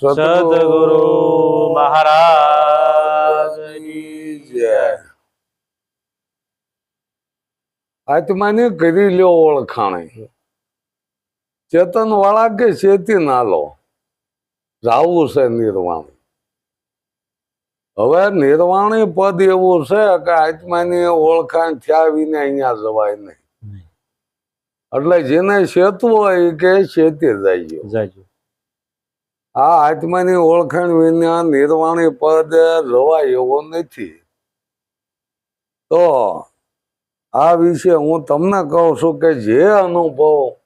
સદગુરુ મહારાજની જય. આત્માને કરી લ્યો ઓળખાણે. ચેતન વાળા કે ચેતી ના લો? જાવું છે નિર્વાણ. હવે નિર્વાણી પદ એવું છે કે આત્માની ઓળખાણ થયા વિને અહીંયા જવાય નહીં. એટલે જેને શેતવું હોય કે શેતી જાય. જાજો આ આત્માની ઓળખાણ વિના નિર્વાણી પદ રવાય એવો નથી. તો આ વિશે હું તમને કહું છું કે જે અનુભવ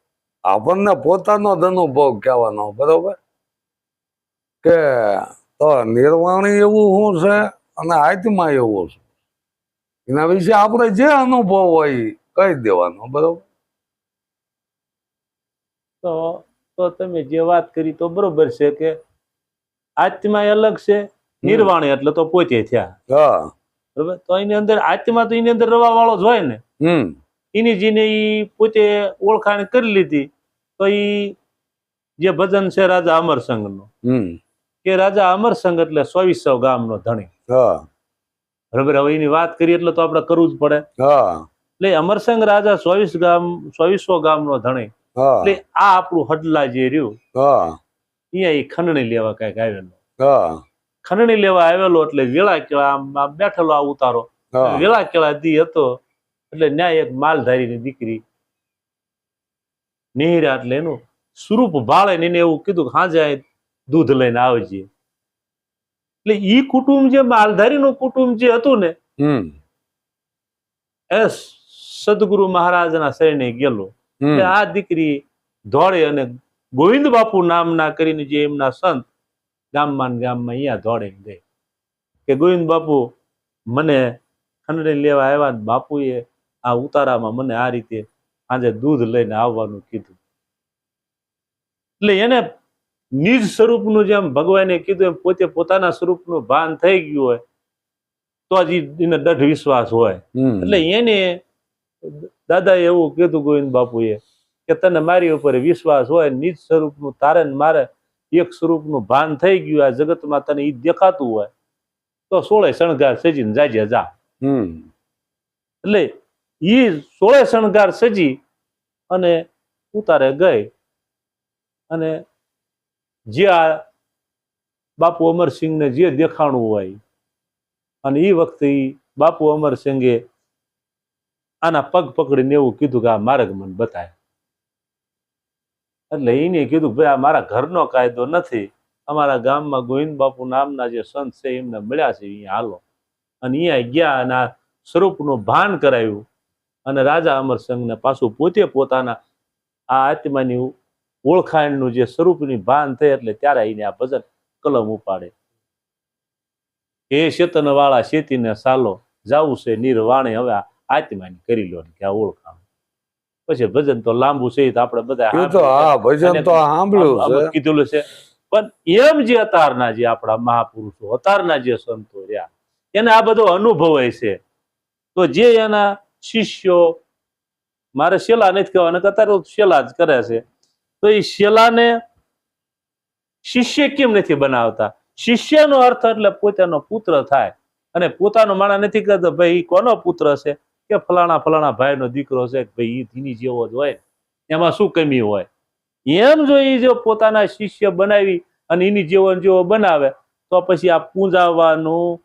આપણને પોતાનો જ અનુભવ કહેવાનો, બરોબર? કે તો નિર્વાણી એવું શું છે અને આત્મા એવું છે એના વિશે આપણે જે અનુભવ હોય કહી દેવાનો, બરોબર? તો તો તમે જે વાત કરી તો બરોબર છે કે આત્મા અલગ છે નિર્વાણ એટલે તો પોતે થયા. બરોબર? તો એની અંદર આત્મા તો એની અંદર રવા વાળો જ હોય ને. એની જેને ઈ પોતે ઓળખાણ કરી લીધી તો ઈ જે ભજન છે રાજા અમરસંગ નો હમ. કે રાજા અમરસંગ એટલે ચોવીસો ગામનો ધણી. હા. બરોબર? હવે એની વાત કરીએ એટલે તો આપણે કરવું જ પડે. હા. એટલે અમરસંઘ રાજા ચોવીસ ગામ ચોવીસો ગામનો ધણી. એટલે આ આપણું હડલા જે રહ્યું અહીંયા એ ખંડણી લેવા કંઈક આવેલો. ખંડણી લેવા આવેલો એટલે વેળા કેળા આમ બેઠેલો આ ઉતારો. વેળા કેળા દી હતો એટલે ન્યાય એક માલધારીની દીકરી નિહિરા એટલે એનું સ્વરૂપ ભાળે ને એને એવું કીધું કે હાજે દૂધ લઈને આવજે. એટલે ઈ કુટુંબ જે માલધારીનું કુટુંબ જે હતું ને એ સદગુરુ મહારાજના શરણે ગયેલો. એટલે આ દીકરી દોડે અને ગોવિંદ બાપુ નામના કરીને જે એમના સંત ગામમાં ગામમાં અહીંયા દોડે ગઈ. કે ગોવિંદ બાપુ મને ખંડણી લેવા આવ્યા ને બાપુએ આ ઉતારામાં મને આ રીતે આજે દૂધ લઈને આવવાનું કીધું. એટલે એને નિજ સ્વરૂપનું જેમ ભગવાને કીધું એમ પોતે પોતાના સ્વરૂપનું ભાન થઈ ગયું હોય તો જ એને દઢ વિશ્વાસ હોય. એટલે એને દાદાએ એવું કીધું ગોવિંદ બાપુએ કે તને મારી ઉપર વિશ્વાસ હોય નિજ સ્વરૂપનું તારે ને મારે એક સ્વરૂપનું ભાન થઈ ગયું આ જગતમાં તને એ દેખાતું હોય તો સોળે શણગાર સજીને જાજે જા. એટલે ઈ સોળે શણગાર સજી અને ઉતારે ગઈ. અને જે આ બાપુ અમરસિંહને જે દેખાણું હોય અને એ વખતે બાપુ અમરસિંહે આના પગ પકડીને એવું કીધું કે આ માર્ગ મને બતાય. એટલે એને કીધું ભાઈ આ મારા ઘરનો કાયદો નથી. અમારા ગામમાં ગોવિંદ બાપુ નામના જે સંત છે એમને મળ્યા છે, અહીંયા હાલો. અને અહીંયા ગયા અને આ સ્વરૂપનું ભાન કરાયું. અને રાજા અમરસિંહને પાછું પોતે પોતાના આ આત્માની ઓળખાણનું જે સ્વરૂપની ભાન થઈ એટલે ત્યારે એને આ ભજન કલમ ઉપાડે. એ શેતન વાળા શેતીને સાલો, જાવું છે નિર્વાણે હવે આ આત્માની કરી લો કે આ ઓળખાણ. પછી ભજન તો લાંબુ છે તો આપણે બધા તો હા ભજન તો સાંભળ્યું આમ- આમ છે. પણ એમ જે અતારના જે આપણા મહાપુરુષો અતારના જે સંતો રહ્યા એને આ બધો અનુભવ છે. તો જે એના શિષ્યો મારે શેલા નથી કહેવાના અત્યારે શેલા જ કરે છે. તો એ શેલાને શિષ્ય કેમ નથી બનાવતા? શિષ્યનો અર્થ એટલે પોતાનો પુત્ર થાય. અને પોતાનો માણા નથી કહેતો ભાઈ કોનો પુત્ર છે? કે ફલાણા ફલાણા ભાઈનો દીકરો છે ભાઈ એ ધીની જેવો જ હોય એમાં શું કમી હોય? એમ જો એ જો પોતાના શિષ્ય બનાવી અને એની જેવો જેવો બનાવે, તો પછી આ પૂંજાવવાનું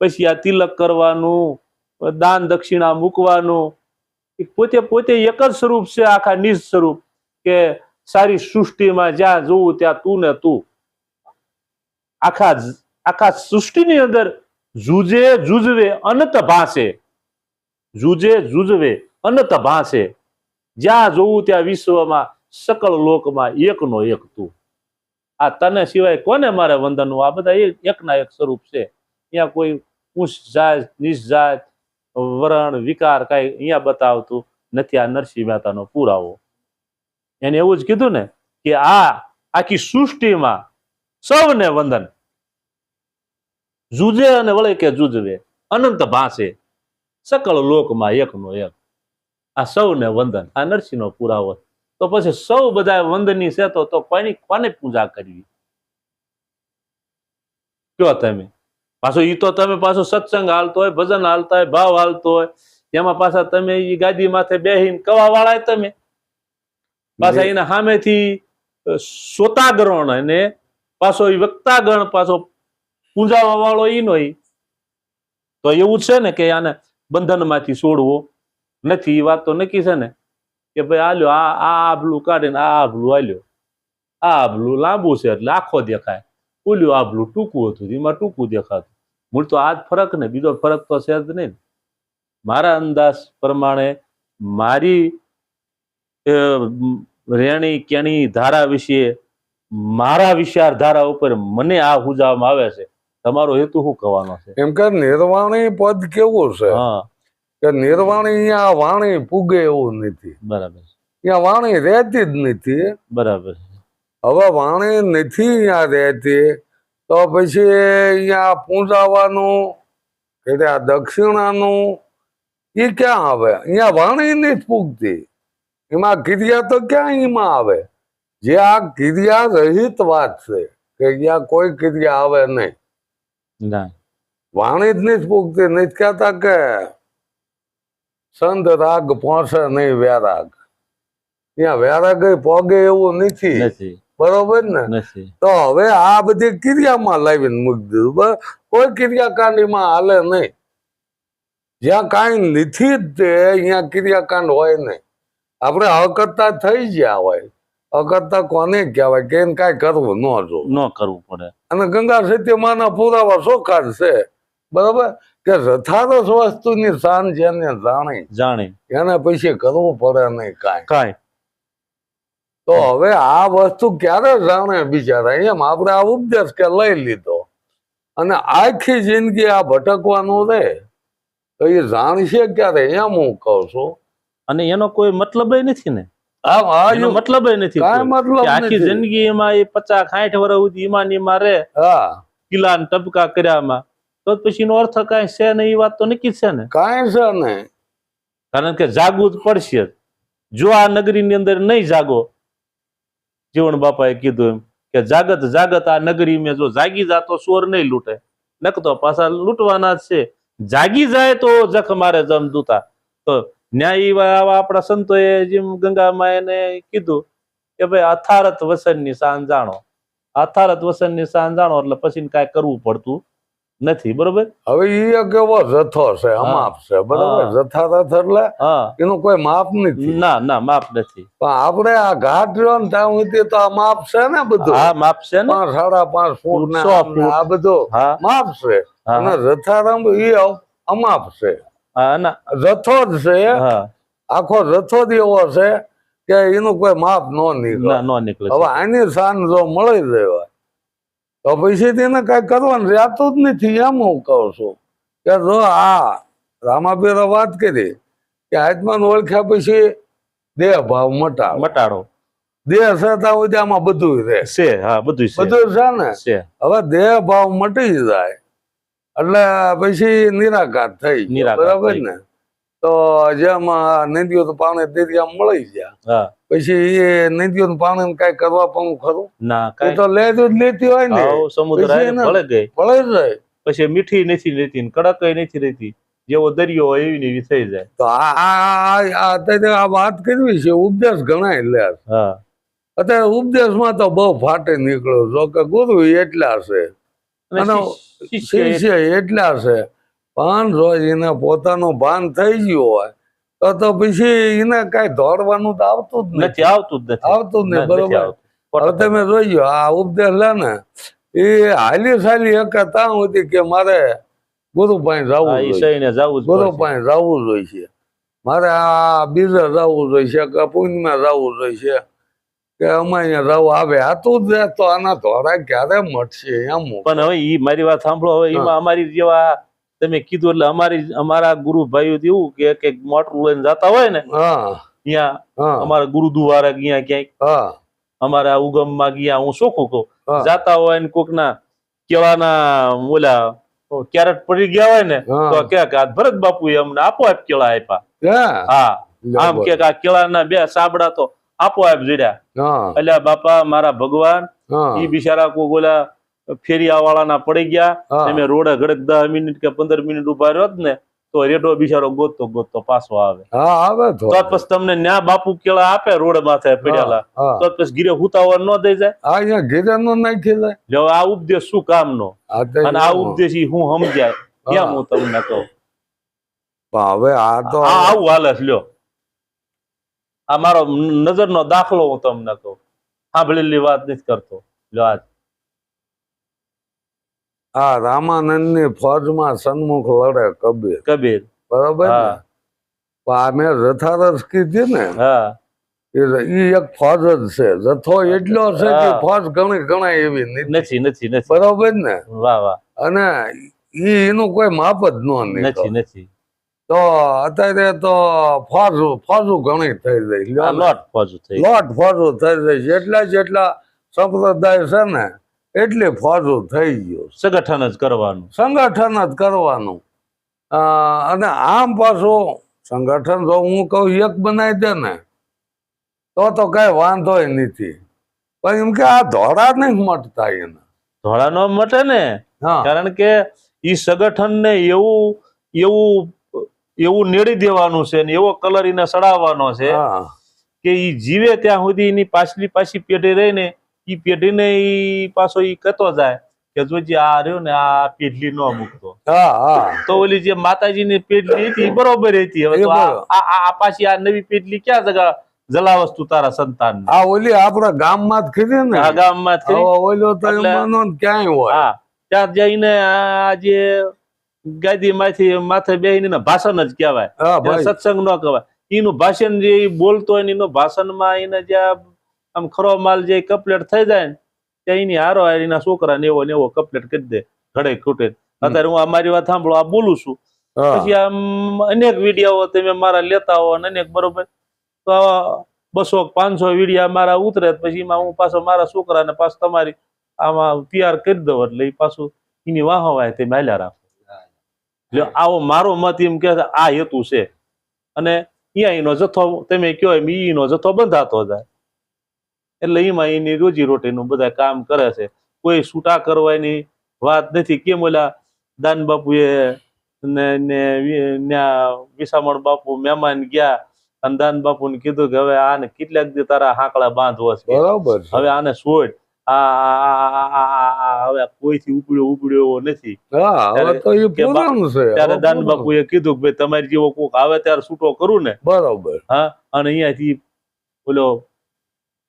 પછી આ તિલક કરવાનું, દાન દક્ષિણા મૂકવાનું પોતે પોતે એક જ સ્વરૂપ છે, આખા નિજ સ્વરૂપ, કે સારી સૃષ્ટિમાં જ્યાં જોવું ત્યાં તું ને તું. આખા આખા સૃષ્ટિની અંદર જુજે જુજવે, અનંત ભાસે. જુજે જુજવે અનંત ભાસે જ્યાં જોવું ત્યાં વિશ્વમાં સકળ લોકમાં એકનો એક તું. આ તને સિવાય કોને મારે વંદનવું? આ બધા એક- એકના એક સ્વરૂપ છે. અહીંયા કોઈ ઉંચ જાત, નીચ જાત, વરણ, વિકાર કઈ અહીંયા બતાવતું નથી. આ નરસિંહ મહેતાનો પુરાવો. એને એવું જ કીધું ને કે આ આખી સૃષ્ટિમાં સૌને વંદન. જુજે અને વળે કે જુજવે. અનંત ભાષે. સકળ લોકમાં એકનો એક. આ સૌને વંદન, આ નરસિંહનો પુરાવો. તો પછી સૌ બધા વંદની છે તો તો કોની પૂજા કરવી? કયો તમે? પાછો ઈ તો તમે પાછો સત્સંગ હાલતો હોય, ભજન હાલતા હોય, ભાવ હાલતો હોય. એમાં પાછા તમે ઈ ગાદી માથે બેહીને કવા વાળા તમે. પાછા એના સામેથી શ્રોતાગણ અને પાછો એ વક્તાગણ પાછો પૂંજાવા વાળો ઈ નો તો એવું છે ને કે આને બંધનમાંથી છોડવો નથી, એ વાત તો નક્કી છે ને? કે ભાઈ આલ્યો, આ આ આભલું કાઢીને આ આભલું આલ્યો. આ આભલું લાંબુ છે એટલે આખો દેખાય. ઓલ્યું આભલું ટૂંકું હતું, એમાં ટૂંકું દેખાતું. મૂળ તો આ જ ફરક ને, બીજો ફરક તો છે જ નહીં મારા અંદાજ પ્રમાણે મારી રેણી કેણી ધારા વિશે, મારા વિચારધારા ઉપર મને આ હુજાવામાં આવે છે. તમારો હેતુ શું કહેવાનો છે? એમ કે નિર્વાણી પદ કેવું છે? હા. કે નિર્વાણી અહીંયા વાણી પૂગે એવું નથી. બરાબર. અહીંયા વાણી રહેતી જ નથી. બરાબર. હવે વાણી નથી અહીંયા રહેતી તો પછી અહીંયા પૂંજાવાનું એટલે આ દક્ષિણાનું એ ક્યાં આવે? અહીંયા વાણી નથી પૂગતી. એમાં ક્રિયા તો ક્યાં એમાં આવે? જે આ ક્રિયા રહિત વાત છે કે અહીંયા કોઈ ક્રિયા આવે નહીં. ના વાણી જ પૂગતી નથી કહેતા કે સંત રાગ પહોંચે નહીં વેરાગ અહીંયા વેરાગ પોગે એવું નથી બરોબર ને તો હવે આ બધી ક્રિયામાં લાવીને મૂકી દીધું કોઈ ક્રિયાકાંડીમાં હાલે નહીં જ્યાં કાંઈ નથી જ તે અહીંયા ક્રિયાકાંડ હોય નહીં આપણે અકર્તા થઈ ગયા હોય અકર્તા કોને કહેવાય? કે એને કાંઈ કરવું ન જો ન કરવું પડે. અને ગંગા સત્યમાના પુરાવા ચોખ્ખા જ છે બરાબર? કે રથારસ વસ્તુની શાન જેને જાણે જાણે. એને પછી કરવું પડે નહીં કાંઈ. કાંઈ. તો હવે આ વસ્તુ ક્યારે જાણે બિચારા? એમ આપણે આ ઉપદેશ કે લઈ લીધો. અને આખી જિંદગી આ ભટકવાનું રે. તો એ જાણશે ક્યારે? એમ હું કહું છું. અને એનો કોઈ મતલબ નથી ને. એનો મતલબ નથી મતલબ આખી જિંદગી એમાં એ પચાસ સાઠ વર્ષ સુધી ઈમાની મારે કિલ્લા ને ટપકા કર્યામાં. તો પછી નો અર્થ કઈ છે ને એ વાત તો નક્કી છે ને. કઈ છે ને. કારણ કે જાગવું જ પડશે જો. આ નગરીની અંદર નહીં જાગો જીવણ બાપાએ કીધું એમ કે જાગત જાગત આ નગરી મેં જો જાગી જાતો સોર નહીં લૂંટે. નકતો પાછા લૂંટવાના જ છે. જાગી જાય તો જખ મારે જમદૂતા તો ન્યાય આવા આપણા સંતોએ જેમ ગંગામાં એને કીધું કે ભાઈ અથારત વસનની સાન જાણો. અથારત વસનની સાન જાણો એટલે પછી કાંઈ કરવું પડતું નથી બરોબર? હવે ઈ એક એવો જથ્થો છે અમાપ છે બરોબર. જથ્થા રથ એટલે એનું કોઈ માપ નથી. ના ના માપ નથી. પણ આપણે આ ઘાટ રહ્યો ને ત્યાં સુધી તો આ માપ છે ને બધું. હા માપ છે ને? પાંચ સાડા પાંચ ફૂટ ને. આ બધું હા. માપ છે. અને રથારંભ એ અમાપ છે. રથો જ છે આખો રથો જ એવો છે કે એનું કોઈ માપ ન નીકળે. હવે આની શાન જો મળી જાય તો પછી તેને કઈ કરવાનું રહેતું જ નથી એમ હું કહું છું કે જો આ રામાબીરે વાત કરી કે આત્માને ઓળખ્યા પછી દેહ ભાવ મટાડો. મટાડો. દેહ છે ત્યાં સુધી આમાં બધું રહે. છે હા બધું છે. બધું છે ને? હવે દેહ ભાવ મટી જાય. એટલે પછી નિરાકાર થઈ બરાબર ને? તો જેમ નદીઓ પાણી દરિયા મળી ગયા. પછી એ નદીઓ પાણી કઈ કરવા પણ ખરું? ના તો લેતું જ લેતી હોય ને. સમુદ્ર ભળે ભળી પછી મીઠી નથી લેતી કડક નથી રહેતી. જેવો દરિયો હોય એવી ને એવી થઈ જાય. તો આ વાત કરવી છે. ઉપદેશ ગણાય લે. હા. અત્યારે ઉપદેશમાં તો બહુ ફાટે નીકળ્યો. જો કે ગુરુ એટલા છે. શિષ્ય- એટલા. છે. પણ જો એને પોતાનું ભાન થઈ ગયું હોય તો તો પછી એને કઈ દોડવાનું તો આવતું જ નથી આવતું જ નથી. આવતું જ નહીં બરોબર? હવે તમે જોઈ આ ઉપદેશ લે ને એ હાલી સાલી એક ત્યાં હતી કે મારે ગુરુ પાસે જવું જાવું ગુરુ. પાસે જવું જોઈએ. મારે આ બીજે જવું જોઈએ કે પુણ્યમાં જવું જોઈએ કે અમે અહીંયા જવું આવે. આ તું જ તો આના ધોરા ક્યારે મટશે એમ. પણ હવે ઈ મારી વાત સાંભળો. હવે એમાં અમારી જેવા તમે કીધું એટલે અમારી અમારા ગુરુ ભાઈઓ એવું કે કે મોટરું લઈને જતા હોય ને હા. ત્યાં અમારા ગુરુદ્વારા ગયા ક્યાંક અમારા ઉગમમાં ગયા હું શોખું કહું. જાતા હોય ને કોકના કેળાના ઓલા કેરેટ પડી ગયા હોય ને તો કે ભરત બાપુ અમને આપોઆપ કેળા આપ્યા. હા? આમ કે આ કેળાના બે સાબડા તો આપોઆપ જડ્યા હા. અલ્યા બાપા મારા ભગવાન ઈ બિચારા કોઈ બોલા ફેરિયા વાળાના પડી ગયા તમે રોડે ઘડક દસ મિનિટ કે પંદર મિનિટ ઊભા રહ્યો ને તો રેડો બિચારો ગોતતો ગોતતો પાછો આવે. આવે તો. પછી તમને ન્યા બાપુ કેળા આપે રોડ માથે પડેલા. તો પછી ગીરે હુતાવર ન દઈ જાય. આ નો નાખી જાય જો આ ઉપદેશ શું કામ નો અને આ ઉપદેશ હું સમજાય? કેમ હું તમને કહું? હવે આ તો આવું હાલે લ્યો. આ મારો નજરનો દાખલો હું તમને કહું. સાંભળેલી વાત નથી કરતો. આજ. આ રામાનંદની ફોજમાં સન્મુખ લડે કબીર. કબીર. બરોબર અમે હા. રથારસ કીધી ને હા. એ એક ફોજ જ છે. જથ્થો એટલો છે કે ફોજ ઘણી ઘણા એવી નથી. નથી બરોબર ને? વાહ વાહ. અને એનું કોઈ માપ જ ન નથી નથી. તો અત્યારે તો ફોજુ ફોજુ ઘણી થઈ રહી લોટ પાછું થઈ લોટ ફોજુ થઈ રહી જેટલા જેટલા સંપ્રદાય છે ને એટલે ફોજુ થઈ ગયું સંગઠન જ કરવાનું. સંગઠન જ કરવાનું. અને આમ પાછું સંગઠન જો હું કહું એક બનાવી દે ને તો તો કઈ વાંધો નથી. પણ એમ કે આ ધોળા નહીં મટતા એના. ધોળા નો મટે ને. કારણ કે ઈ સંગઠન ને એવું એવું એવું નેડી દેવાનું છે ને એવો કલર એને સડાવવાનો છે કે ઈ જીવે ત્યાં સુધી એની પાછલી પાછી પેઢી રહી ને ઈ પેઢીને ઈ પાછો ઈ કહેતો જાય કે જોજી આ રહ્યો ને આ પેઢલી ન મૂકતો. તો ઓલી જે માતાજીની પેઢલી હતી બરોબર હતી. હવે આ પાછી આ નવી પેઢલી ક્યાં જગા જલા વસ્તુ તારા સંતાન આ ઓલી આપણા ગામમાં જ કીધી ને. આ ગામમાં જ કરી. ઓલો તો ક્યાંય હોય. હા ત્યાં જઈને આ જે ગાદી માંથી માથે બેહીને ભાષણ જ કહેવાય. સત્સંગ ન કહેવાય. એનું ભાષણ જે બોલતો હોય ને એનું ભાષણમાં એને જે આમ ખરો માલ જે કપલેટ થઈ જાય ને ત્યાં એની હારો એના છોકરા ને એવો ને એવો કપલેટ કરી દે ઘડે ખૂટે. અત્યારે હું આ મારી વાત સાંભળો આ બોલું છું. પછી આમ અનેક વીડિયો તમે મારા લેતા હો અને અનેક બરોબર. તો આવા બસો પાંચસો વિડીયા મારા ઉતરે પછી એમાં હું પાછો મારા છોકરાને પાછો તમારી આમાં તૈયાર કરી દઉં એટલે એ પાછું એની વાહ વાહ તે માલ્યા રાખો. એટલે આવો મારો મત એમ કે આ હેતુ છે. અને અહીંયા એનો જથ્થો તમે કયો એમ એનો જથ્થો બંધાતો જાય. એટલે એમાં એની રોજી રોટીનું બધા કામ કરે છે. કોઈ છૂટા કરવાની વાત નથી. કેમ ઓલા દાન બાપુએ ને ને વિસામણ બાપુ મહેમાન ગયા અને દાન બાપુને કીધું કે હવે આને કેટલાક દી તારા હાંકડા બાંધવો છે. બરાબર હવે આને છોડ હવે કોઈથી ઉપડ્યો ઉપડ્યો એવો નથી ત્યારે- દાન કીધું કે તમારી જેવો કોક આવે ત્યારે છૂટો કરું ને બરોબર હા અને અહીંયાથી ઓલો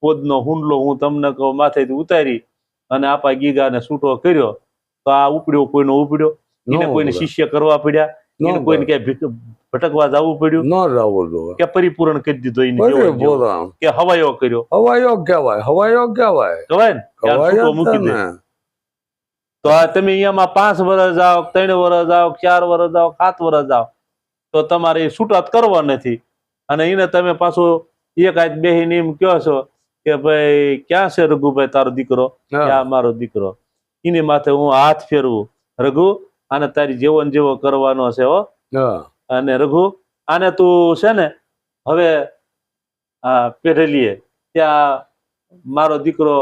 પોદનો હુંડલો હું તમને કહું માથેથી ઉતારી અને આપા ગીગાને છૂટો કર્યો તો આ ઉપડ્યો કોઈનો ઉપડ્યો એને કોઈને શિષ્ય કરવા પડ્યા નો એને કોઈને ક્યાંય ભટકવા જવું પડ્યું? ન જવું જોઈએ કે પરિપૂર્ણ કરી દીધો એને કે હવાયો કર્યો? હવાયો કહેવાય હવાયો કહેવાય. કહેવાય ને? મૂકી દે. તો આ તમે અહીંયામાં પાંચ વર્ષ જાઓ ત્રણ વર્ષ જાઓ ચાર વર્ષ જાઓ સાત વર્ષ જાઓ. તો તમારે છૂટાત કરવા નથી. અને એને તમે પાછું એક આજ બેહીને એમ કયો છો કે ભાઈ ક્યાં છે રઘુભાઈ તારો દીકરો? ક્યાં મારો દીકરો? એની માથે હું હાથ ફેરવું. રઘુ અને તારી જેવો જેવો કરવાનો છે હા. અને રઘુ આને તું છે ને હવે પેઢેલીએ ત્યાં મારો દીકરો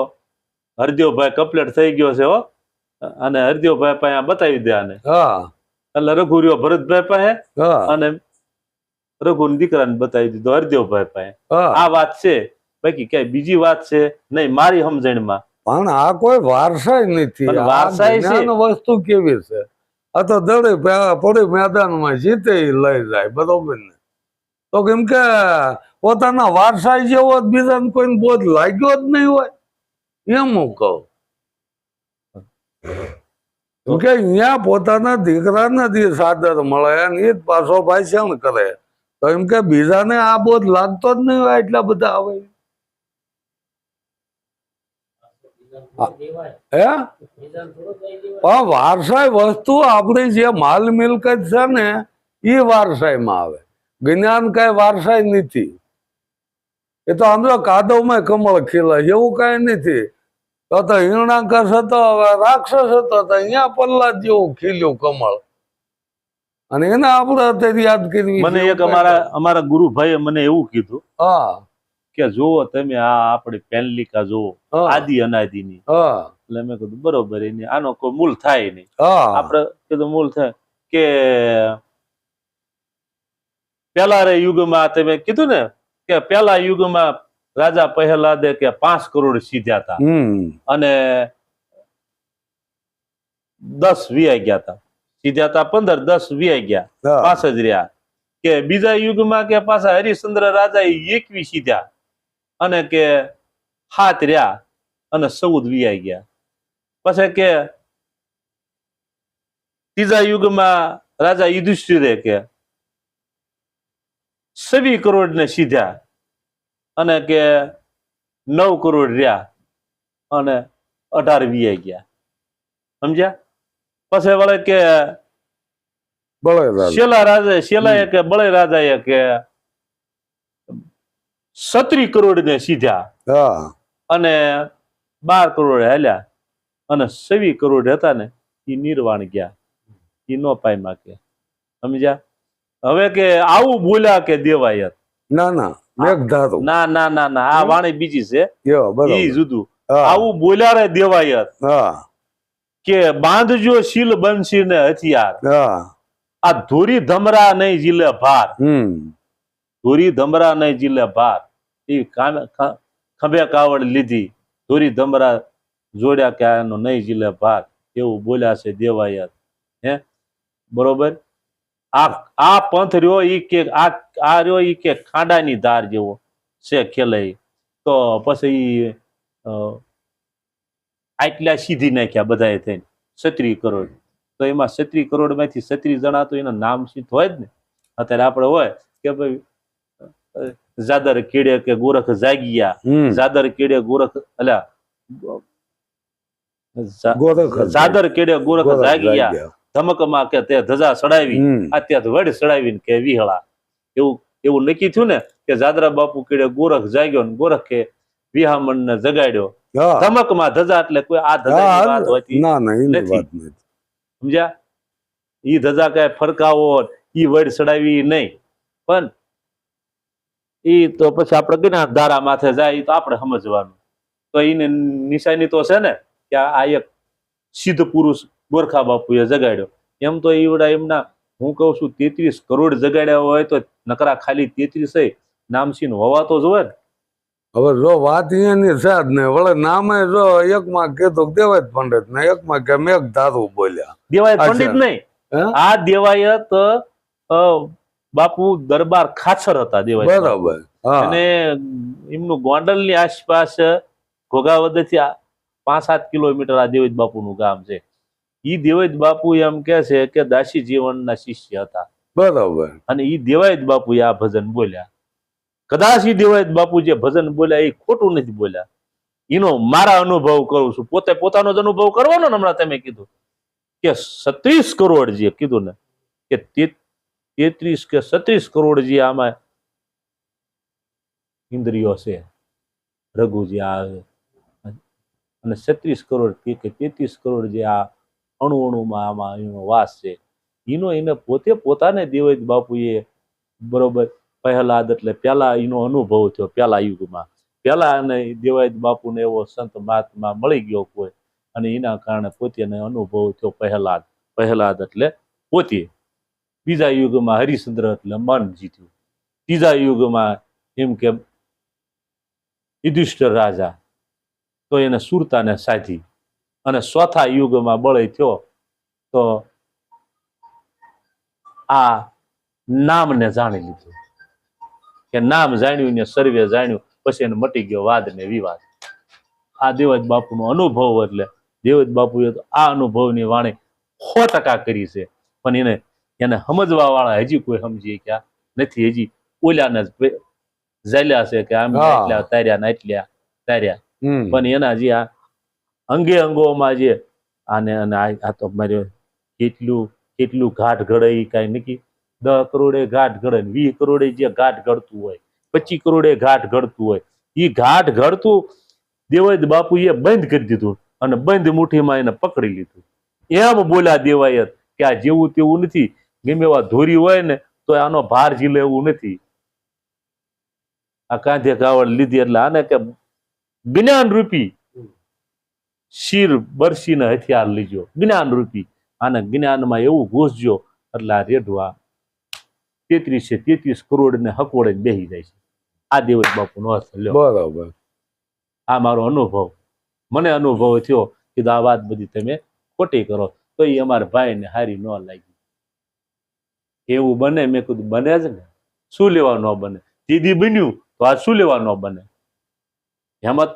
હરદેવભાઈ કમ્પ્લેટ થઈ ગયો છે હો. અને હરદેવભાઈ પાસે બતાવી દે આને. એટલે રઘુ રહ્યો ભરતભાઈ પાસે અને રઘુ દીકરાને બતાવી દીધો હરદેવભાઈ પાસે. આ વાત છે. બાકી ક્યાંય બીજી વાત છે નહીં મારી સમજણમાં. પણ આ કોઈ વારસાઈ નથી. વારસાઈ. વસ્તુ કેવી છે? આ તો પે- પડી મેદાનમાં જીતે લઈ જાય, બરોબર ને? તો કેમ કે પોતાના વારસાઈ જેવો જ બીજાને કોઈને બોધ લાગ્યો જ નહીં હોય. એમ હું કહું. કે અહીંયા પોતાના દીકરાને જે સાદર મળે અને એ જ પાછો ભાષણ કરે. તો એમ કે બીજાને આ બોધ લાગતો જ નહીં હોય એટલા બધા આવે. હે. પણ વારસાઈ વસ્તુ આપણી જે માલ મિલકત છે ને એ વારસાઈમાં આવે. જ્ઞાન કઈ વારસાઈ નથી. એ તો આંધળો કાદવમાં કમળ ખીલે એવું કઈ નથી. તો તો હિરણાકશ હતો હવે રાક્ષસ હતો તો અહીંયા પલ્લા જેવું ખીલ્યું કમળ. અને એને આપણે અત્યારે યાદ કરી મને. એક અમારા અમારા ગુરુભાઈએ મને એવું કીધું. હા. કે જુઓ તમે આ આપણી પેનલિકા જુઓ આદિ અનાદિની. એટલે મેં કીધું બરોબર એની આનો કોઈ મૂળ થાય નહીં. આપણે કીધું મૂળ થાય. કે પેલા રે યુગમાં તમે કીધું ને કે પેલા યુગમાં રાજા પહેલાદે કે પાંચ કરોડ સીધ્યા હતા. અને દસ વિયાઈ ગયા હતા. સીધ્યા હતા પંદર દસ વિયાઈ ગયા. પાંચ જ રહ્યા. કે બીજા યુગમાં કે પાછા હરિશ્ચંદ્ર રાજા એકવી સીધ્યા. અને કે હાથ રહ્યા અને ચૌદ વિયાઈ ગયા. પછી કે ત્રીજા યુગમાં રાજા યુધિષ્ઠિરે કે સવી કરોડ ને સીધ્યા અને કે નવ કરોડ રહ્યા અને અઢાર વિયાઈ ગયા. સમજ્યા? પછી વળે કે બળે શેલા રાજા શેલા કે બળે રાજા કે સત્રી કરોડ ને સીધ્યા અને બાર કરોડ હાલ્યા. અને સવી કરોડ હતા ને એ નિર્વાણ ગયા. એ નો પામ્યા કે. સમજ્યા? હવે કે આવું બોલ્યા કે દેવાયત ના ના. મેઘધાતુ ના ના ના ના. આ વાણી બીજી છે. એ જુદું આવું બોલ્યા રે દેવાયત હા. કે બાંધજો શીલ બંશી ને હથિયાર. હા. આ ધોરી ધમરા નહીં જીલે ભાર. ધોરી ધમરા નહીં જીલે ભાર. એ ખંભે કાવડ લીધી. ધોરી ધમરા જોડ્યા કે આનો નહીં જીલે ભાર એવું બોલ્યા છે દેવાયત. હે? બરોબર? આ આ પંથ રહ્યો ઈ કે આ આ રહ્યો ઈ કે ખાંડાની ધાર જેવો છે ખેલાઈ તો પછી આટલા સીધી નાખ્યા બધાએ થઈને. છત્રી કરોડ. તો એમાં છત્રી કરોડમાંથી છત્રી જણા તો એના નામ સીધ હોય જ ને. અત્યારે આપણે હોય કે ભાઈ જાદર કેડે કે ગોરખ જાગિયા. જાદર કેડે ગોરખ અલ્યા. જાદર કેડે ગોરખ જાગિયા. ધમકમાં કે તે ધજા સડાવી આ ત્યાં વડ સડાવી કે વિહળા. એવું એવું નક્કી થયું ને કે જાદરા બાપુ કેડે ગોરખ જાગ્યો ને ગોરખે વિહામણ ને જગાડ્યો. ધમકમાં ધજા એટલે કોઈ આ ધજા વાત હોતી ના ના નથી. વાત નથી. સમજ્યા? ઈ ધજા કઈ ફરકાવો ઈ વડ સડાવી નહીં. પણ ઈ તો પછી આપણે કઈ ધારા માથે જાય એ તો આપણે સમજવાનું. તો એને નિશાની તો છે ને કે આ એક સિદ્ધ પુરુષ ગોરખા બાપુએ જગાડ્યો. એમ તો ઈવડા એમના હું કહું છું તેત્રીસ કરોડ જગાડ્યા હોય તો નકરા ખાલી તેત્રીસ નામસીન હોવા તો જોવે ને. હવે જો વાત અહીંયાની છે જ ને વળે નામે જો એકમાં કીધું દેવાય પંડિત ને એકમાં કે મેઘધાતુ બોલ્યા. દેવાય. પંડિત નહીં? આ દેવાયત અ, બાપુ દરબાર ખાચર હતા બરાબર અને એમનું ગોંડલની આસપાસ ઘોઘાવદરથી આ પાંચ સાત કિલોમીટર આ દેવજ બાપુનું ગામ છે. ઈ દેવજ બાપુ એમ કે છે કે દાસી જીવનના શિષ્ય હતા. બરાબર. અને ઈ દેવાયત બાપુ આ ભજન બોલ્યા. કદાચ ઈ દેવાયત બાપુ જે ભજન બોલ્યા એ ખોટું નથી બોલ્યા. એનો મારા અનુભવ કરું છું. પોતે પોતાનો જ અનુભવ કરવાનો ને હમણાં તમે કીધું. કે સત્રીસ કરોડ જે કીધું ને કે તેત્રીસ કે છત્રીસ કરોડ જે આમાં ઇન્દ્રિયો છે, રઘુજી આ અને છત્રીસ કરોડ કે તેત્રીસ કરોડ જે આ અણુ અણુમાં આમાં એનો વાસ છે એનો એને પોતે પોતાને દેવજ બાપુએ બરોબર પહેલાદ એટલે પહેલા એનો અનુભવ થયો, પહેલા યુગમાં. પહેલા અને દેવાયત બાપુને એવો સંત મહાત્મા મળી ગયો કોઈ. અને એના કારણે પોતેને અનુભવ થયો પહેલાદ. પહેલાદ એટલે પોતે. બીજા યુગમાં હરિશ્ચંદ્ર મન જીત્યું. ત્રીજા યુગમાં એમ કે યુધિષ્ઠર રાજા. તો એને સુરતાને સાધી. અને ચોથા યુગમાં બળય થયો તો આ નામને જાણી લીધું. કે નામ જાણ્યું ને સર્વે જાણ્યું. પછી એને મટી ગયો વાદ ને વિવાદ. આ દેવજ બાપુનો અનુભવ એટલે દેવજ બાપુએ તો આ અનુભવની વાણી સો ટકા કરી છે. પણ એને એને સમજવા વાળા હજી કોઈ સમજી ગયા નથી હજી ઓલાને ઝાલ્યા છે કે આમ એટલા તાર્યા ને એટલા તાર્યા. પણ એના જે આ અંગે અંગોમાં જે આને અને આ તો મારે કેટલું કેટલું ઘાટ ઘડે એ કાંઈ નક્કી? દસ કરોડે ઘાટ ઘડે ને વીસ કરોડે જે ઘાટ ઘડતું હોય પચીસ કરોડે ઘાટ ઘડતું હોય એ ઘાટ ઘડતું દેવાયત બાપુએ બંધ કરી દીધું અને બંધ મુઠ્ઠીમાં એને પકડી લીધું. એમ બોલ્યા દેવાયત કે આ જેવું તેવું નથી. ગમે એવા ધોરી હોય ને તો આનો ભાર ઝીલે એવું નથી. આ કાંધે કાવડ લીધી એટલે આને કે જ્ઞાન રૂપી શીર બરસીને હથિયાર લીજો જ્ઞાન રૂપી. આને જ્ઞાનમાં એવું ઘૂસજો એટલે આ રેઢવા તેત્રીસે તેત્રીસ કરોડ ને હકોડે બેહી જાય છે. આ દેવજ બાપુનો અર્થ લ્યો બરાબર. આ મારો અનુભવ. મને અનુભવ થયો કે આ વાત બધી તમે ખોટી કરો તો એ અમારા ભાઈને હારી ન લાગી. એવું બને? મેં કીધું, બને જ ને. શું લેવા ન બને? દીદી બન્યું તો આ શું લેવા ન બને? હેમત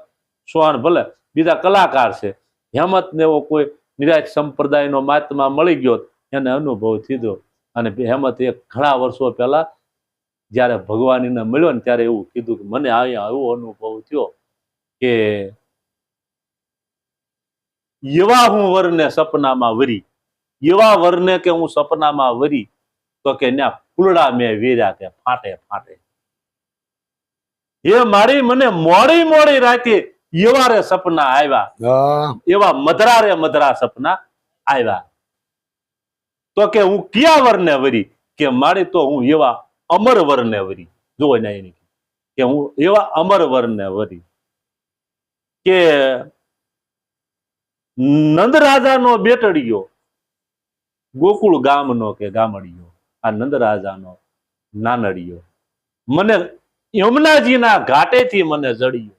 સોહાણ ભલે, બીજા કલાકાર છે. હેમત ને એવો કોઈ નિરાજ સંપ્રદાયનો મહાત્મા મળી ગયો એને અનુભવ થયો. અને હેમત એક ઘણા વર્ષો પહેલા જ્યારે ભગવાનીને મળ્યો ને ત્યારે એવું કીધું કે, મને અહીંયા એવો અનુભવ થયો કે એવા હું વરને સપનામાં વરી. એવા વરને કે હું સપનામાં વરી. તો કે ફૂલડા મેં વેર્યા કે ફાટે ફાટે. એ મારી મને મોડી મોડી રાતે એવા રે સપના આવ્યા એવા મધરા રે મધરા સપના આવ્યા તો કે હું કયા વરને વરી? કે મારી તો હું એવા અમર વરને વરી. જુઓ ને એની. કે હું એવા અમર વરને વરી. કે નંદરાજાનો બેટડીયો ગોકુળ ગામનો કે ગામડિયો. આ નંદરાજાનો નાનડિયો. મને યમુનાજીના ઘાટેથી મને જડ્યો.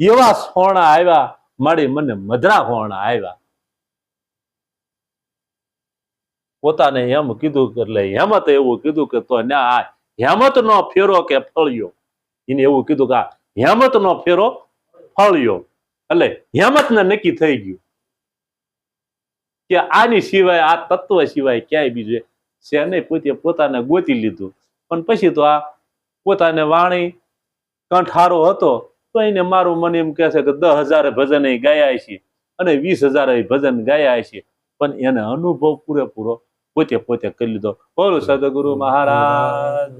એવા સોણા આવ્યા, મારી મને મધરા હોણા આવ્યા. પોતાને એમ કીધું એટલે હેમત એવું કીધું કે, તો ના આ હેમત નો ફેરો કે ફળ્યો? એને એવું કીધું કે, આ હેમત નો ફેરો ફળ્યો. એટલે હેમત ને નક્કી થઈ ગયું. કે આની સિવાય, આ તત્વ સિવાય ક્યાંય બીજે છે પોતે પોતાને ગોતી લીધું. પણ પછી તો આ પોતાને વાણી કંઠારો હતો, તો એને મારું મને એમ કહે છે કે દસ હજાર ભજન ગાયા છે અને વીસ હજાર ભજન ગાયા છે. પણ એને અનુભવ પૂરેપૂરો પોતે પોતે કરી લીધો. બોલો સદગુરુ મહારાજ.